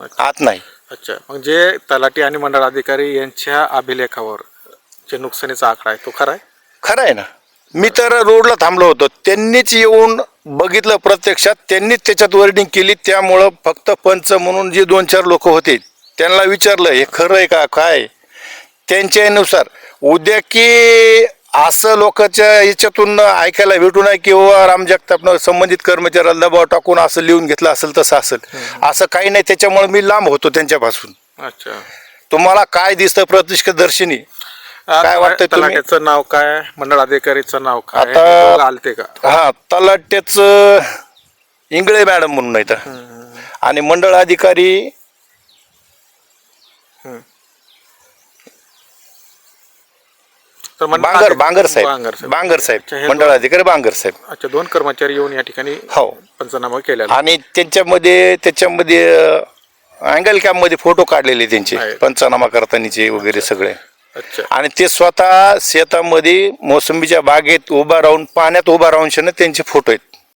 आत नाही. अच्छा. म्हणजे तलाठी आणि मंडळ अधिकारी यांच्या अभिलेखावर जे नुकसानीचा आकडा आहे तो खरा आहे? खरं आहे ना. मी तर रोडला थांबलो होतो. त्यांनीच येऊन बघितलं प्रत्यक्षात. त्यांनीच त्याच्यात वर्डिंग केली. त्यामुळं फक्त पंच म्हणून जे दोन चार लोक होते त्यांना विचारलं हे खरं आहे का? काय? त्यांच्यानुसार. उद्या की असं लोकांच्या याच्यातून ऐकायला भेटू नये की बाबा राम जगतापनं संबंधित कर्मचाऱ्याला दबाव टाकून असं लिहून घेतलं असेल तसं असेल. असं काही नाही त्याच्यामुळे मी लांब होतो त्यांच्यापासून. अच्छा. तुम्हाला काय दिसतं प्रतिष्ठदर्शिनी? काय तुम्ही? तलाट्याचं नाव काय? मंडळ अधिकारीचं नाव काय? आता- आलते का? हा तलाट्याच इंगळे मॅडम म्हणून नाही आणि मंडळ अधिकारी तर मंडळ बांगर बांगर साहेब. बांगर साहेब. बांगर अच्छा, हे साहेब मंडळ अधिकारी बांगर साहेब. अच्छा दोन कर्मचारी येऊन या ठिकाणी हो. पंचनामा केलेला. आणि त्यांच्यामध्ये त्याच्यामध्ये अँगल कॅममध्ये फोटो काढलेले त्यांचे. पंचनामा करतानीचे वगैरे सगळे. अच्छा. आणि ते स्वतः शेतामध्ये मोसंबीच्या बागेत उभा राहून पाण्यात उभा राहून शने त्यांचे फोटो आहेत.